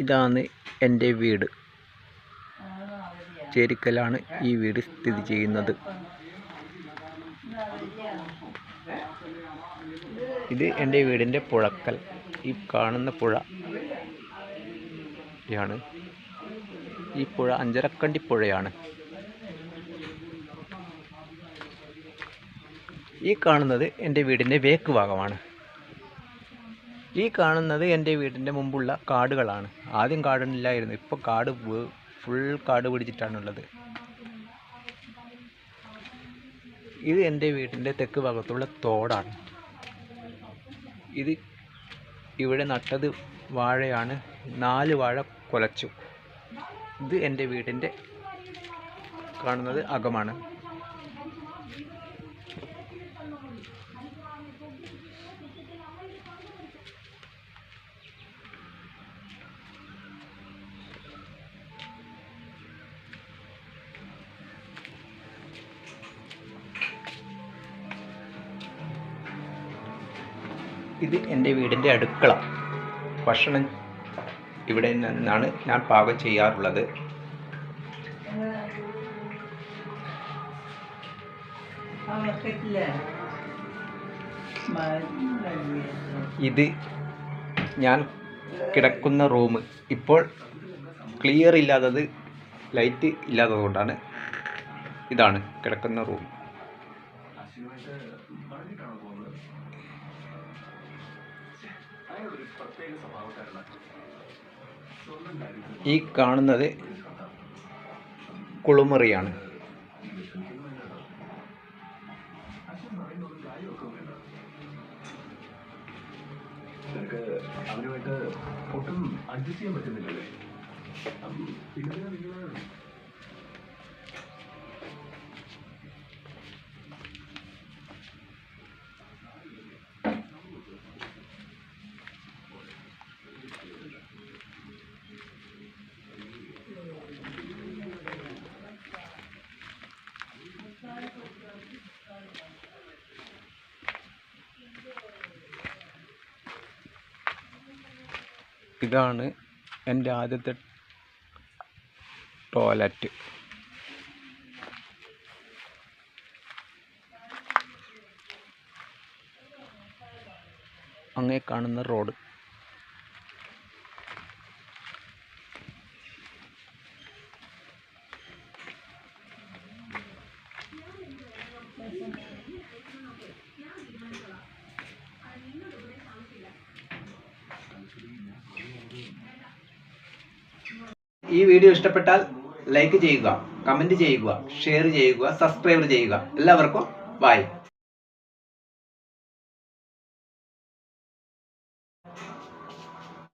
ഇതാണ് എന്റെ വീട്. ചേരിക്കലാണ് ഈ വീട് സ്ഥിതി ചെയ്യുന്നത്. ഇത് എന്റെ വീടിന്റെ പുഴക്കൽ. ഈ കാണുന്ന പുഴ ാണ് ഈ പുഴ അഞ്ചരക്കണ്ടി പുഴയാണ്. ഈ കാണുന്നത് എന്റെ വീടിന്റെ വേക്ക് ഭാഗമാണ്. ഈ കാണുന്നത് എന്റെ വീടിന്റെ മുമ്പുള്ള കാടുകളാണ്. ആദ്യം കാടില്ലായിരുന്നു ഇപ്പോൾ കാട് ഫുൾ കാട് പിടിച്ചിട്ടാണുള്ളത്. ഇത് എന്റെ വീടിന്റെ തെക്ക് ഭാഗത്തുള്ള തോടാണ്. ഇത് ഇവിടെ നട്ടത് വാഴയാണ്. നാല് വാഴ കൊലച്ചു. ഇത് എന്റെ വീടിന്റെ കാണുന്നത് അകമാണ്. ഇത് എന്റെ വീടിന്റെ അടുക്കള. ഭക്ഷണം ഇവിടെ നിന്നാണ് ഞാൻ പാകം ചെയ്യാറുള്ളത്. ഇത് ഞാൻ കിടക്കുന്ന റൂം. ഇപ്പോൾ ക്ലിയർ ഇല്ലാത്തത് ലൈറ്റ് ഇല്ലാത്തത് കൊണ്ടാണ് ഇതാണ് കിടക്കുന്ന റൂം. ഈ കാണുന്നത് കുളിമുറിയാണ്. അവരുമായിട്ട് അവനുമായിട്ട് ഒട്ടും അഡ്ജസ്റ്റ് ചെയ്യാൻ പറ്റുന്നില്ലല്ലേ? പിന്നെ നിങ്ങൾ ഇതാണ് എന്റെ ആദ്യത്തെ ടോയ്ലറ്റ്. അങ്ങേ കാണുന്ന റോഡ്. ഈ വീഡിയോ ഇഷ്ടപ്പെട്ടാൽ ലൈക്ക് ചെയ്യുക കമന്റ് ചെയ്യുക ഷെയർ ചെയ്യുക സബ്സ്ക്രൈബ് ചെയ്യുക. എല്ലാവർക്കും ബൈ